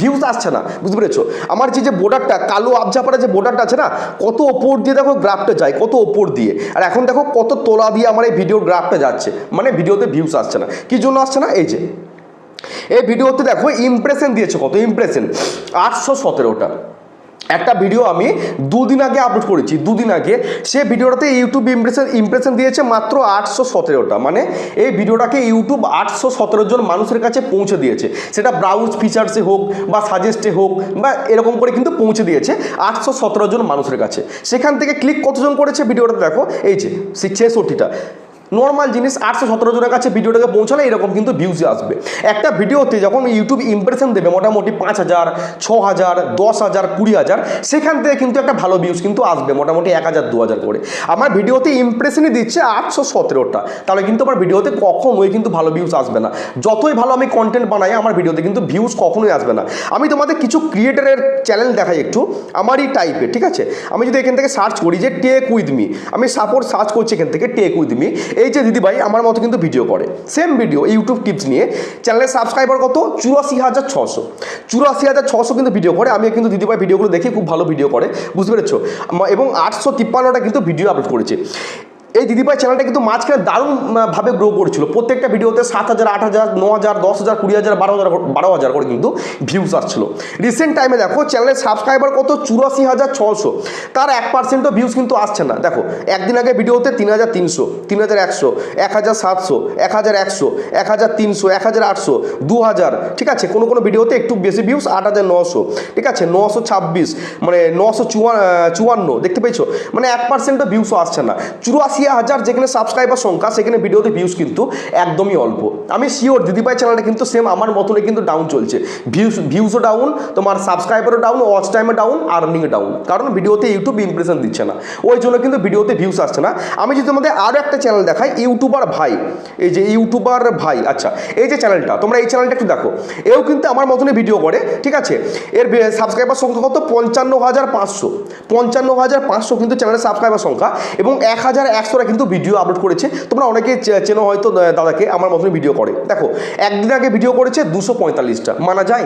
ভিউজ আসছে না, বুঝতে পেরেছ? আমার যে যে বোর্ডারটা কালো আবঝাপাড়া যে বোর্ডারটা আছে না, কত ওপর দিয়ে দেখো গ্রাফটা যায়, কত ওপর দিয়ে। আর এখন দেখো কত তোলা দিয়ে আমার এই ভিডিওর গ্রাফটা যাচ্ছে। মানে ভিডিওতে ভিউজ আসছে না। কি জন্য আসছে না? এই যে, এই ভিডিওতে দেখো ইমপ্রেশন দিয়েছে কত? ইমপ্রেশন আটশো সতেরোটা। একটা ভিডিও আমি দুদিন আগে আপলোড করেছি, দুদিন আগে। সে ভিডিওটাতে ইউটিউব ইমপ্রেশন ইমপ্রেশন দিয়েছে মাত্র আটশো সতেরোটা। মানে এই ভিডিওটাকে ইউটিউব আটশো সতেরো জন মানুষের কাছে পৌঁছে দিয়েছে। সেটা ব্রাউজ ফিচার্সে হোক বা সাজেস্টে হোক বা এরকম করে কিন্তু পৌঁছে দিয়েছে আটশো সতেরো জন মানুষের কাছে। সেখান থেকে ক্লিক কতজন করেছে ভিডিওটা দেখো? এই যে ছেষট্টিটা। নর্মাল জিনিস আটশো সতেরো জনের কাছে ভিডিওটাকে পৌঁছালে এরকম কিন্তু ভিউজ আসবে। একটা ভিডিওতে যখন ইউটিউব ইমপ্রেশন দেবে মোটামুটি পাঁচ হাজার, ছ হাজার, দশ হাজার, কুড়ি হাজার, সেখান থেকে কিন্তু একটা ভালো ভিউজ কিন্তু আসবে, মোটামুটি এক হাজার, দু হাজার করে। আমার ভিডিওতে ইমপ্রেশনই দিচ্ছে আটশো সতেরোটা। তাহলে কিন্তু আমার ভিডিওতে কখনোই কিন্তু ভালো ভিউজ আসবে না। যতই ভালো আমি কন্টেন্ট বানাই, আমার ভিডিওতে কিন্তু ভিউজ কখনোই আসবে না। আমি তোমাদের কিছু ক্রিয়েটারের চ্যানেল দেখাই একটু। আমারই টাইপের ঠিক আছে? আমি যদি এখান থেকে সার্চ করি যে টেক উইথ মি আমি সাপোর্ট সার্চ করছি এখান থেকে টেক উইথ মি এই যে দিদিভাই আমার মতো কিন্তু ভিডিও করে। সেম ভিডিও ইউটিউব টিপস নিয়ে। চ্যানেলের সাবস্ক্রাইবার কত? চুরাশি হাজার ছশো। চুরাশি হাজার ছশো কিন্তু ভিডিও করে। আমি কিন্তু দিদিভাই ভিডিওগুলো দেখি খুব ভালো ভিডিও করে। বুঝতে পেরেছ? এবং আটশো তিপ্পান্নটা কিন্তু ভিডিও আপলোড করেছে। এই দিদিভাই চ্যানেলটা কিন্তু মাঝখানে দারুণভাবে গ্রো করছিল। প্রত্যেকটা ভিডিওতে সাত হাজার, আট হাজার, ন হাজার, দশ হাজার, কুড়ি হাজার, বারো হাজার বারো হাজার করে কিন্তু ভিউজ আসছিল। রিসেন্ট টাইমে দেখো চ্যানেলের সাবস্ক্রাইবার কত? চুরাশি হাজার ছশো তার এক পার্সেন্টও ভিউজ কিন্তু আসছে না। দেখো, একদিন আগে ভিডিওতে তিন হাজার তিনশো, তিন হাজার একশো, এক হাজার সাতশো, এক হাজার একশো, এক হাজার তিনশো, এক হাজার আটশো, দু হাজার, ঠিক আছে? কোনো কোনো ভিডিওতে একটু বেশি ভিউজ আট হাজার নশো ঠিক আছে? নশো ছাব্বিশ মানে নশো চুয়ান্ন, দেখতে পেয়েছ? মানে এক পার্সেন্টও ভিউসও আসছে না। চুরাশি হাজার যেখানে সাবস্ক্রাইবার সংখ্যা, সেখানে ভিডিওতে ভিউজ কিন্তু একদমই অল্প। আমি শিওর দিদিভাই চ্যানেলটা কিন্তু সেম আমার মতনই কিন্তু ডাউন চলছে। ভিউজ ভিউজও ডাউন তোমার সাবস্ক্রাইবারও ডাউন ওয়াচ টাইমে ডাউন আর্নিংয়ে ডাউন কারণ ভিডিওতে ইউটিউব ইমপ্রেশন দিচ্ছে না। ওই জন্য কিন্তু ভিডিওতে ভিউজ আসছে না। আমি যদি তোমাদের আরও একটা চ্যানেল দেখাই ইউটিউবার ভাই। এই যে ইউটিউবার ভাই আচ্ছা এই যে চ্যানেলটা তোমরা এই চ্যানেলটা একটু দেখো। এও কিন্তু আমার মতনই ভিডিও করে, ঠিক আছে? এর সাবস্ক্রাইবার সংখ্যা কত? পঞ্চান্ন হাজার পাঁচশো। পঞ্চান্ন হাজার পাঁচশো কিন্তু চ্যানেলের সাবস্ক্রাইবার সংখ্যা এবং এক হাজার একশো তোরা কিন্তু ভিডিও আপলোড করেছে। তোমরা অনেকে চেনো হয়তো দাদাকে, আমার মতন ভিডিও করে। দেখো, একদিন আগে ভিডিও করেছে দুশো পঁয়তাল্লিশটা। মানা যায়।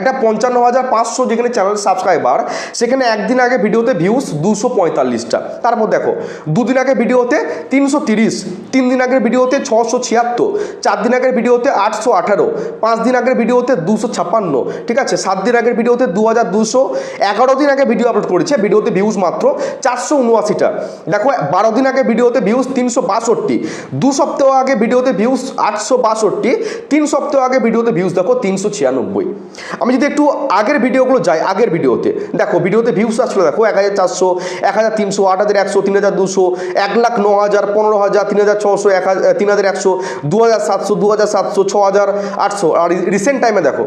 একটা পঞ্চান্ন হাজার পাঁচশো যেখানে চ্যানেল সাবস্ক্রাইবার সেখানে একদিন আগে ভিডিওতে ভিউজ দুশো পঁয়তাল্লিশটা। তারপর দেখো, দুদিন আগে ভিডিওতে তিনশো তিরিশ তিন দিন আগের ভিডিওতে ছশো ছিয়াত্তর চার দিন আগের ভিডিওতে আটশো আঠারো পাঁচ দিন আগের ভিডিওতে দুশো ছাপ্পান্ন, ঠিক আছে? সাত দিন আগের ভিডিওতে দু হাজার দুশো, এগারো দিন আগে ভিডিও আপলোড করেছে ভিডিওতে ভিউজ মাত্র চারশো উনআশিটা। দেখো, বারো দিন আগে ভিডিওতে ভিউজ তিনশো বাষট্টি। দু সপ্তাহ আগে ভিডিওতে ভিউজ আটশো বাষট্টি, তিন সপ্তাহ আগে ভিডিওতে ভিউজ দেখো তিনশো ছিয়ানব্বই। আমি যদি একটু আগের ভিডিওগুলো যাই, আগের ভিডিওতে, দেখো ভিডিওতে ভিউজ আসলো দেখো এক হাজার চারশো, এক হাজার তিনশো, আট হাজার একশো, তিন হাজার দুশো, এক লাখ ন হাজার, পনেরো হাজার, তিন হাজার ছশো, এক হাজার তিন হাজার একশো, দু হাজার সাতশো, দু হাজার সাতশো, ছ হাজার আটশো। আর রিসেন্ট টাইমে দেখো,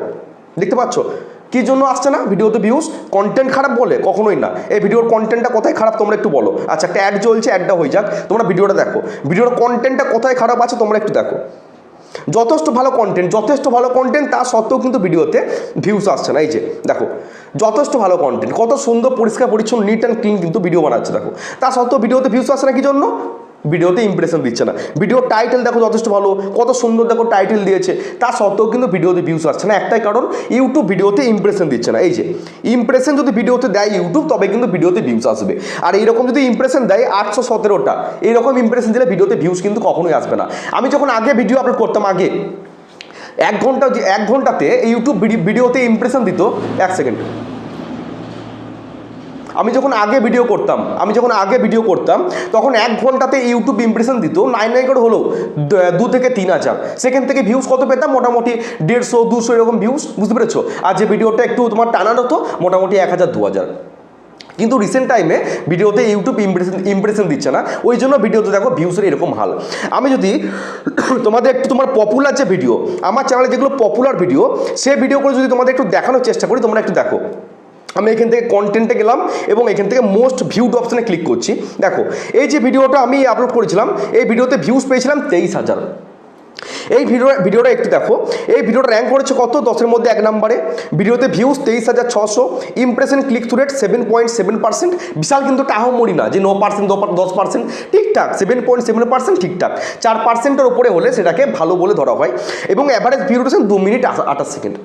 দেখতে পাচ্ছ? কি জন্য আসছে না? ভিডিওতে ভিউজ কন্টেন্ট খারাপ বলে? কখনোই না। এই ভিডিওর কন্টেন্টটা কোথায় খারাপ তোমরা একটু বলো। আচ্ছা একটা অ্যাড চলছে অ্যাডটা হয়ে যাক। তোমরা ভিডিওটা দেখো। ভিডিওর কন্টেন্টটা কোথায় খারাপ আছে তোমরা একটু দেখো। যথেষ্ট ভালো কন্টেন্ট যথেষ্ট ভালো কন্টেন্ট তা সত্ত্বেও কিন্তু ভিডিওতে ভিউজ আসছে না। এই যে, দেখো, যথেষ্ট ভালো কন্টেন্ট কত সুন্দর, পরিষ্কার, পরিচ্ছন্ন নিট অ্যান্ড ক্লিন কিন্তু ভিডিও বানাচ্ছে, দেখো। তা সত্ত্বেও ভিডিওতে ভিউজ আসছে না কি জন্য? ভিডিওতে ইমপ্রেশন দিচ্ছে না। ভিডিওর টাইটেল দেখো যথেষ্ট ভালো, কত সুন্দর দেখো টাইটেল দিয়েছে। তা সত্ত্বেও কিন্তু ভিডিওতে ভিউজ আসছে না। একটাই কারণ ইউটিউব ভিডিওতে ইমপ্রেশন দিচ্ছে না। এই যে ইমপ্রেশন যদি ভিডিওতে দেয় ইউটিউব তবে কিন্তু ভিডিওতে ভিউজ আসবে। আর এইরকম যদি ইমপ্রেশন দেয় আটশো সতেরোটা, এইরকম ইমপ্রেশন দিলে ভিডিওতে ভিউজ কিন্তু কখনোই আসবে না। আমি যখন আগে ভিডিও আপলোড করতাম, আগে, এক ঘণ্টা, এক ঘন্টাতে ইউটিউব ভিডিওতে ইমপ্রেশন দিত, এক সেকেন্ড আমি যখন আগে ভিডিও করতাম, আমি যখন আগে ভিডিও করতাম, তখন এক ঘন্টাতে ইউটিউব ইমপ্রেশন দিত নাইন নাইন করে হলো, দু থেকে তিন হাজার। সেখান থেকে ভিউজ কত পেতাম? মোটামুটি দেড়শো, দুশো এরকম ভিউজ বুঝতে পেরেছ? আর যে ভিডিওটা একটু তোমার টানানো হতো মোটামুটি এক হাজার, দু হাজার। কিন্তু রিসেন্ট টাইমে ভিডিওতে ইউটিউব ইমপ্রেশন ইমপ্রেশন দিচ্ছে না, ওই জন্য ভিডিওতে দেখো ভিউসের এরকম হাল। আমি যদি তোমাদের একটু তোমার পপুলার যে ভিডিও আমার চ্যানেলে যেগুলো পপুলার ভিডিও সেই ভিডিওগুলো যদি তোমাদের একটু দেখানোর চেষ্টা করি, তোমরা একটু দেখো। আমি এখান থেকে কন্টেন্টে গেলাম এবং এখান থেকে মোস্ট ভিউড অপশানে ক্লিক করছি। দেখো, এই যে ভিডিওটা আমি আপলোড করেছিলাম, এই ভিডিওতে ভিউজ পেয়েছিলাম তেইশ হাজার। এই ভিডিও, ভিডিওটা একটু দেখো, এই ভিডিওটা র্যাঙ্ক করেছে কত? দশের মধ্যে এক নম্বরে। ভিডিওতে ভিউজ তেইশ হাজার ছশো impression click through rate seven point seven percent বিশাল কিন্তু টাহমরি না, যে ন পার্সেন্ট দশ পার্সেন্ট ঠিকঠাক সেভেন পয়েন্ট সেভেন পার্সেন্ট ঠিকঠাক। চার পার্সেন্টের উপরে হলে সেটাকে ভালো বলে ধরা হয়। এবং অ্যাভারেজ ভিউ ডিউরেশন দু মিনিট আঠাশ সেকেন্ড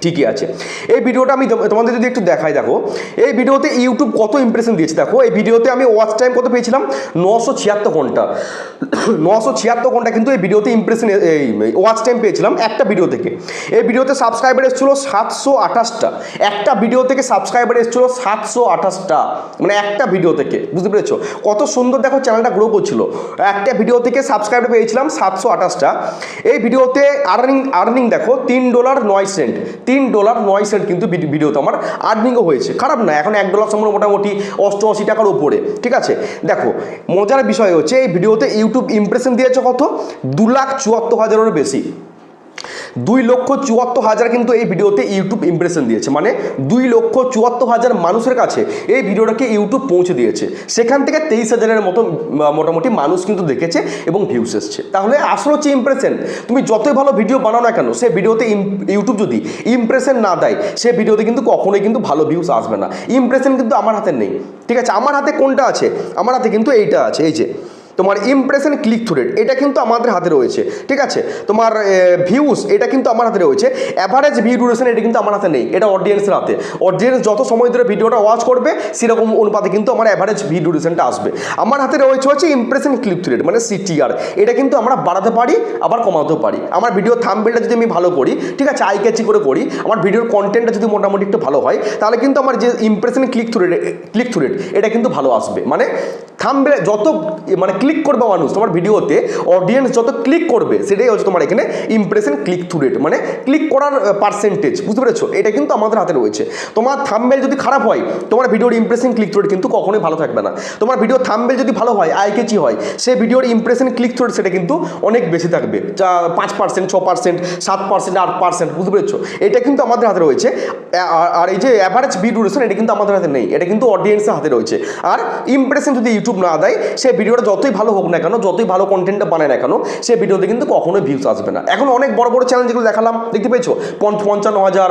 ঠিকই আছে। এই ভিডিওটা আমি তোম- তোমাদের যদি একটু দেখাই, দেখো। এই ভিডিওতে ইউটিউব কত ইমপ্রেশন দিয়েছে, দেখো। এই ভিডিওতে আমি ওয়াচ টাইম কত পেয়েছিলাম? নশো ছিয়াত্তর ঘণ্টা। নশো ছিয়াত্তর ঘণ্টা কিন্তু এই ভিডিওতে ইমপ্রেশন এই ওয়াচ টাইম পেয়েছিলাম একটা ভিডিও থেকে। এই ভিডিওতে সাবস্ক্রাইবার এসেছিল সাতশো আঠাশটা। একটা ভিডিও থেকে সাবস্ক্রাইবার এসেছিল সাতশো আঠাশটা। মানে একটা ভিডিও থেকে, বুঝতে পেরেছ? কত সুন্দর, দেখো চ্যানেলটা গ্রো করছিল। একটা ভিডিও থেকে সাবস্ক্রাইবার পেয়েছিলাম সাতশো আঠাশটা। এই ভিডিওতে আর্নিং আর্নিং দেখো, তিন ডলার নয় সেন্ট তিন ডলার নয় সেন্ট কিন্তু ভিডি- ভিডিওতে আমার আর্নিংও হয়েছে। খারাপ না, এখন এক ডলার সময় মোটামুটি অষ্টআশি টাকার উপরে, ঠিক আছে? দেখো, মজার বিষয় হচ্ছে এই ভিডিওতে ইউটিউব ইমপ্রেশন দিয়েছে কত? দু লাখ চুয়াত্তর হাজারেরও বেশি। দুই লক্ষ চুয়াত্তর হাজার কিন্তু এই ভিডিওতে ইউটিউব ইমপ্রেশন দিয়েছে। মানে দুই লক্ষ চুয়াত্তর হাজার মানুষের কাছে এই ভিডিওটাকে ইউটিউব পৌঁছে দিয়েছে। সেখান থেকে তেইশ হাজারের মতো মোটামুটি মানুষ কিন্তু দেখেছে এবং ভিউস এসছে। তাহলে আসলে হচ্ছে ইমপ্রেশন তুমি যতই ভালো ভিডিও বানাও না কেন, সে ভিডিওতে ইউটিউব যদি ইমপ্রেশন না দেয়, সে ভিডিওতে কিন্তু কখনোই কিন্তু ভালো ভিউস আসবে না। ইমপ্রেশন কিন্তু আমার হাতে নেই। ঠিক আছে, আমার হাতে কোনটা আছে? আমার হাতে কিন্তু এইটা আছে, এই যে। তোমার ইমপ্রেশন ক্লিক থ্রু রেট এটা কিন্তু আমাদের হাতে রয়েছে, ঠিক আছে? তোমার ভিউজ এটা কিন্তু আমার হাতে রয়েছে অ্যাভারেজ ভিউ ডিউরেশন এটা কিন্তু আমার হাতে নেই, এটা অডিয়েন্সের হাতে। অডিয়েন্স যত সময় ধরে ভিডিওটা ওয়াচ করবে, সেরকম অনুপাতে কিন্তু আমার অ্যাভারেজ ভিউ ডিউরেশনটা আসবে। আমার হাতে রয়েছে হচ্ছে ইমপ্রেশন ক্লিক থ্রু রেট মানে সিটিআর এটা কিন্তু আমরা বাড়াতে পারি, আবার কমাতেও পারি। আমার ভিডিও থাম্বেলটা যদি আমি ভালো করি, ঠিক আছে আই ক্যাচি করে করি, আমার ভিডিওর কন্টেন্টটা যদি মোটামুটি একটু ভালো হয়, তাহলে কিন্তু আমার যে impression click through rate click through rate এটা কিন্তু ভালো আসবে। মানে থাম্বেলে যত মানে ক্লিক করবে মানুষ, তোমার ভিডিওতে অডিয়েন্স যত ক্লিক করবে, সেটাই হচ্ছে তোমার এখানে ইমপ্রেশন ক্লিক থ্রু রেট মানে ক্লিক করার পার্সেন্টেজ বুঝতে পেরেছ? এটা কিন্তু আমাদের হাতে রয়েছে। তোমার থাম্বেল যদি খারাপ হয়, তোমার ভিডিওর ইমপ্রেশন ক্লিক থ্রু রেট কিন্তু কখনোই ভালো থাকবে না। তোমার ভিডিও থাম্বেল যদি ভালো হয় আইকেচি হয়, সে ভিডিওর ইমপ্রেশন ক্লিক থ্রু রেট সেটা কিন্তু অনেক বেশি থাকবে। পাঁচ পার্সেন্ট ছ পার্সেন্ট সাত পার্সেন্ট আট পার্সেন্ট বুঝতে পেরেছ? এটা কিন্তু আমাদের হাতে রয়েছে। আর- এই যে অ্যাভারেজ ভিউ ডিউরেশন এটা কিন্তু আমাদের হাতে নেই। এটা কিন্তু অডিয়েন্সের হাতে রয়েছে। আর ইমপ্রেশন যদি ইউটিউব না দেয়, সে ভিডিওটা যতই ভালো হোক না কেন, যতই ভালো কন্টেন্টটা বানায় না কেন, সে ভিডিওতে কিন্তু কখনোই ভিউজ আসবে না। এখন অনেক বড় বড় চ্যানেল যেগুলো দেখালাম, দেখতে পেয়েছ? পঞ্চ- পঞ্চান্ন হাজার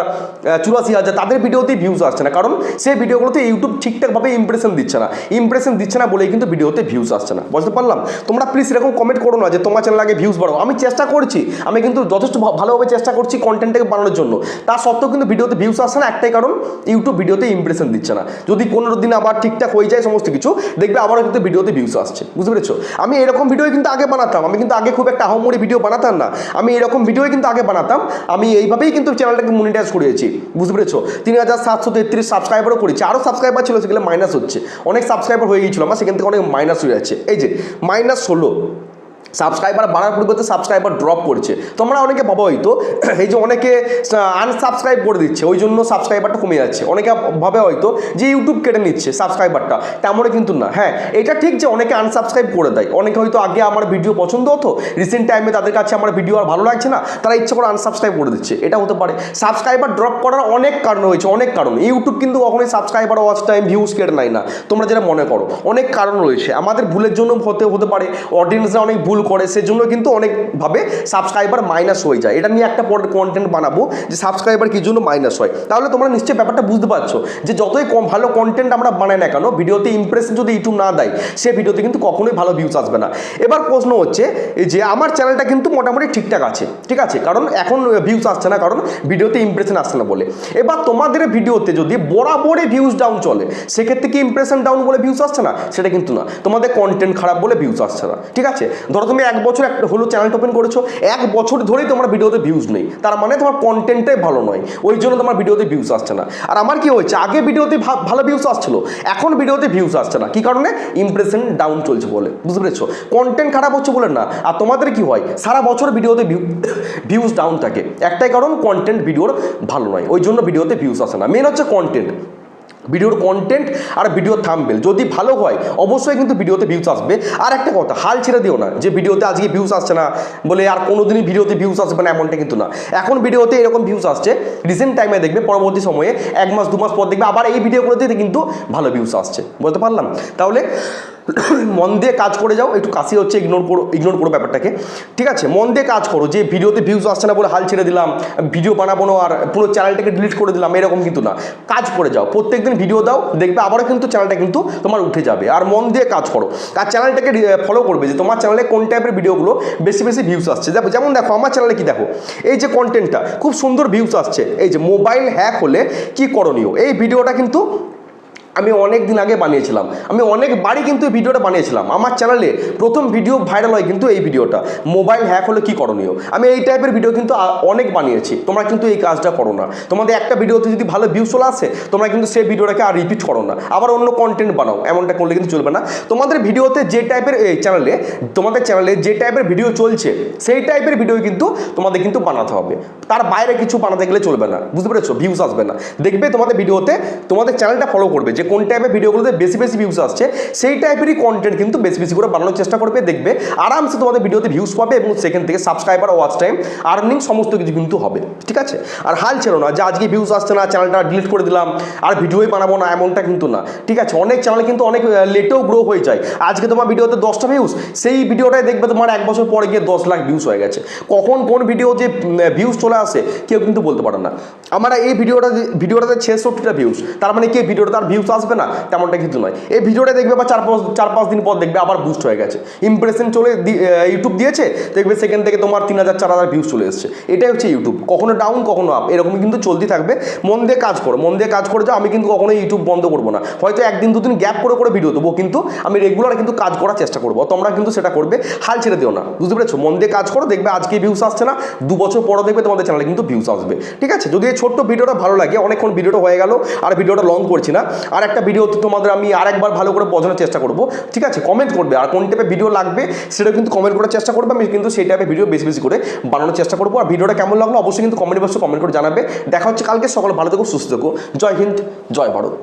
চুরাশি হাজার, তাদের ভিডিওতেই ভিউজ আসছে না। কারণ সেই ভিডিওগুলোতে ইউটিউব ঠিকঠাকভাবে ইমপ্রেশন দিচ্ছে না। ইমপ্রেশন দিচ্ছে না বলেই কিন্তু ভিডিওতে ভিউজ আসছে না। বুঝতে পারলাম? তোমরা প্লিজ এরকম কমেন্ট করো না যে তোমার চ্যানেল আগে ভিউজ বাড়ো আমি চেষ্টা করছি। আমি কিন্তু যথেষ্ট ভালোভাবে চেষ্টা করছি কন্টেন্টটাকে বানানোর জন্য। তা সত্ত্বেও কিন্তু ভিডিওতে ভিউজ আসছে না। একটাই কারণ ইউটিউব ভিডিওতে ইমপ্রেশন দিচ্ছে না। যদি পনেরো দিন আবার ঠিকঠাক হয়ে যায় সমস্ত কিছু, দেখবে আবারও কিন্তু ভিডিওতে ভিউজ আসছে। বুঝতে পেরেছ? আমি এরকম ভিডিও কিন্তু আগে বানাতাম। আমি কিন্তু আগে খুব একটা আহমরি ভিডিও বানাতাম না। আমি এরকম ভিডিও কিন্তু আগে বানাতাম। আমি এইভাবেই কিন্তু চ্যানেলটাকে মনিটাইজ করিয়েছি। বুঝতে পেরেছ? তিন হাজার সাতশো তেত্রিশ সাবস্ক্রাইবারও করেছি। আরও সাবস্ক্রাইবার ছিল, সেগুলো মাইনাস হচ্ছে। অনেক সাবস্ক্রাইবার হয়ে গিয়েছিল আমার। সেখান থেকে অনেক মাইনাস হয়ে যাচ্ছে। এই যে মাইনাস ষোলো। সাবস্ক্রাইবার বাড়ার পরিবর্তে সাবস্ক্রাইবার ড্রপ করছে। তোমরা অনেকে ভাবো হয়তো এই যে অনেকে আনসাবস্ক্রাইব করে দিচ্ছে, ওই জন্য সাবস্ক্রাইবারটা কমে যাচ্ছে। অনেকে ভাবে হয়তো যে ইউটিউব কেটে নিচ্ছে সাবস্ক্রাইবারটা তেমনই কিন্তু না। হ্যাঁ এটা ঠিক যে অনেকে আনসাবস্ক্রাইব করে দেয়। অনেকে হয়তো আগে আমার ভিডিও পছন্দ হতো রিসেন্ট টাইমে তাদের কাছে আমার ভিডিও আর ভালো লাগছে না, তারা ইচ্ছে করে আনসাবস্ক্রাইব করে দিচ্ছে। এটা হতে পারে। সাবস্ক্রাইবার ড্রপ করার অনেক কারণ রয়েছে, অনেক কারণ। ইউটিউব কিন্তু কখনোই সাবস্ক্রাইবার ওয়াচ টাইম ভিউজ কেটে নেয় না। তোমরা যেটা মনে করো, অনেক কারণ রয়েছে। আমাদের ভুলের জন্য হতে হতে পারে। অডিয়েন্সরা অনেক ভুল করে, সেজন্য কিন্তু অনেকভাবে সাবস্ক্রাইবার মাইনাস হয়ে যায়। এটা নিয়ে একটা কন্টেন্ট বানাবো যে সাবস্ক্রাইবার কি জন্য মাইনাস হয়। তাহলে তোমরা নিশ্চয়ই ব্যাপারটা বুঝতে পারছ যে যতই কম ভালো কন্টেন্ট আমরা বানাই না কেন, ভিডিওতে ইমপ্রেশন যদি ইউটিউব না দেয়, সে ভিডিওতে কিন্তু কখনোই ভালো ভিউজ আসবে না। এবার প্রশ্ন হচ্ছে যে আমার চ্যানেলটা কিন্তু মোটামুটি ঠিকঠাক আছে, ঠিক আছে? কারণ এখন ভিউজ আসছে না, কারণ ভিডিওতে ইমপ্রেশন আসছে না বলে। এবার তোমাদের ভিডিওতে যদি বরাবরই ভিউজ ডাউন চলে, সেক্ষেত্রে কি ইমপ্রেশন ডাউন বলে ভিউজ আসছে না? সেটা কিন্তু না। তোমাদের কন্টেন্ট খারাপ বলে ভিউজ আসছে না, ঠিক আছে? ধরো তুমি এক বছর একটা হলো চ্যানেলটা ওপেন করেছ, এক বছর ধরেই তোমার ভিডিওতে ভিউজ নেই। তার মানে তোমার কন্টেন্টটাই ভালো নয়। ওই জন্য তোমার ভিডিওতে ভিউজ আসছে না। আর আমার কি হয়েছে, আগে ভিডিওতে ভালো ভিউজ আসছিল, এখন ভিডিওতে ভিউজ আসছে না। কি কারণে? ইমপ্রেশন ডাউন চলছে বলে। বুঝতে পেরেছ? কন্টেন্ট খারাপ হচ্ছে বলে না। আর তোমাদের কি হয়, সারা বছর ভিডিওতে ভিউজ ডাউন থাকে। একটাই কারণ কন্টেন্ট ভিডিওর ভালো নয়। ওই জন্য ভিডিওতে ভিউজ আসে না। মেন হচ্ছে কন্টেন্ট ভিডিওর কন্টেন্ট আর ভিডিও থামবেল যদি ভালো হয়, অবশ্যই কিন্তু ভিডিওতে ভিউজ আসবে। আর একটা কথা, হাল ছেড়ে দিও না যে ভিডিওতে আজকে ভিউজ আসছে না বলে আর কোনোদিনই ভিডিওতে ভিউজ আসবে না, এমনটা কিন্তু না। এখন ভিডিওতে এরকম ভিউজ আসছে রিসেন্ট টাইমে দেখবে, পরবর্তী সময়ে এক মাস, দু মাস পর দেখবে, আবার এই ভিডিওগুলোতে কিন্তু ভালো ভিউজ আসছে। বলতে পারলাম? তাহলে মন দিয়ে কাজ করে যাও, একটু কাশি হচ্ছে ইগনোর করো ইগনোর করো ব্যাপারটাকে। ঠিক আছে? মন দিয়ে কাজ করো, যে ভিডিওতে ভিউজ আসছে না বলে হাল ছেড়ে দিলাম ভিডিও বানাবো আর পুরো চ্যানেলটাকে ডিলিট করে দিলাম, এরকম কিন্তু না। কাজ করে যাও, প্রত্যেকদিন ভিডিও দাও, দেখবে আবারও কিন্তু চ্যানেলটা কিন্তু তোমার উঠে যাবে। আর মন দিয়ে কাজ করো। আর চ্যানেলটাকে ফলো করবে যে তোমার চ্যানেলে কোন টাইপের ভিডিওগুলো বেশি বেশি ভিউস আসছে। দেখো, যেমন দেখো, আমার চ্যানেলে কি দেখো? এই যে কন্টেন্টটা খুব সুন্দর ভিউস আসছে। এই যে মোবাইল হ্যাক হলে কি করণীয়? এই ভিডিওটা কিন্তু আমি অনেক দিন আগে বানিয়েছিলাম। আমি অনেক বাড়ি কিন্তু এই ভিডিওটা বানিয়েছিলাম। আমার চ্যানেলে প্রথম ভিডিও ভাইরাল হয় কিন্তু এই ভিডিওটা। মোবাইল হ্যাক হলে কি করণীয়? আমি এই টাইপের ভিডিও কিন্তু অনেক বানিয়েছি। তোমরা কিন্তু এই কাজটা করো না। তোমাদের একটা ভিডিওতে যদি ভালো ভিউ চলে আসে, তোমরা কিন্তু সেই ভিডিওটাকে আর রিপিট করো না। আবার অন্য কন্টেন্ট বানাও। এমনটা করলে কিন্তু চলবে না। তোমাদের ভিডিওতে যে টাইপের এই চ্যানেলে তোমাদের চ্যানেলে যে টাইপের ভিডিও চলছে, সেই টাইপের ভিডিও কিন্তু তোমাদের কিন্তু বানাতে হবে। তার বাইরে কিছু বানাতে গেলে চলবে না। বুঝতে পেরেছ? ভিউজ আসবে না। দেখবে তোমাদের ভিডিওতে তোমাদের চ্যানেলটা ফলো করবে যে কোন টাইপের ভিডিওগুলোতে বেশি বেশি ভিউজ আসছে, সেই টাইপেরই কন্টেন্ট কিন্তু বেশি বেশি করে বানানোর চেষ্টা করবে, দেখবে আরামসে তোমাদের ভিডিওতে ভিউজ পাবে এবং সেখান থেকে সাবস্ক্রাইবার ওয়াচ টাইম আর্নিং সমস্ত কিছু কিন্তু হবে, ঠিক আছে? আর হাল ছিল না যে আজকে ভিউজ আসছে না চ্যানেলটা ডিলিট করে দিলাম, আর ভিডিওই বানাবো না, এমনটা কিন্তু না, ঠিক আছে? অনেক চ্যানেল কিন্তু অনেক লেটেও গ্রো হয়ে যায়, আজকে তোমার ভিডিওতে দশটা ভিউজ সেই ভিডিওটাই দেখবে তোমার এক বছর পরে গিয়ে দশ লাখ ভিউজ হয়ে গেছে, কখন কোন ভিডিও যে ভিউজ চলে আসে, কেউ কিন্তু বলতে পারে না। আমার এই ভিডিওটা ভিডিওটাতে ছেষট্টিটা ভিউজ তার মানে কি ভিডিওটা তার ভিউজ আসবে না, তেমনটা কিন্তু নয়। এই ভিডিওটা দেখবে বা চার পাঁচ চার পাঁচ দিন পর দেখবে, আবার বুস্ট হয়ে গেছে। ইমপ্রেশন চলে ইউটিউব দিয়েছে, দেখবে সেখান থেকে তোমার তিন হাজার, চার হাজার ভিউজ চলে এসছে। এটাই হচ্ছে ইউটিউব কখনো ডাউন কখনো আপ এরকমই কিন্তু চলতে থাকবে। মন দিয়ে কাজ করো। মন দিয়ে কাজ করে যাও, আমি কিন্তু কখনো ইউটিউব বন্ধ করব না। হয়তো একদিন, দুদিন গ্যাপ করে করে ভিডিও দেবো, কিন্তু আমি রেগুলার কিন্তু কাজ করার চেষ্টা করব। তোমরা কিন্তু সেটা করবে, হাল ছেড়ে দিও না। বুঝতে পেরেছ? মন দিয়ে কাজ করো, দেখবে আজকে ভিউস আসছে না, দু বছর পরে দেখবে তোমাদের চ্যানেলে কিন্তু ভিউস আসবে। ঠিক আছে? যদি এই ছোট্ট ভিডিওটা ভালো লাগে, অনেকক্ষণ ভিডিওটা হয়ে গেল, আর ভিডিওটা লং করছি না, আর একটা ভিডিওতে তোমাদের আমি আরেকবার ভালো করে বোঝানোর চেষ্টা করব। ঠিক আছে? কমেন্ট করবে। আর কোন টাইপের ভিডিও লাগবে সেটা কিন্তু কমেন্ট করার চেষ্টা করবে। আমি কিন্তু সেই টাইপের ভিডিও বেশি বেশি করে বানানোর চেষ্টা করব। আর ভিডিওটা কেমন লাগল অবশ্যই কিন্তু কমেন্ট বক্সে কমেন্ট করে জানাবে। দেখা হচ্ছে কালকে। সকাল ভালো থেকো, সুস্থ থেকো। জয় হিন্দ, জয় ভারত।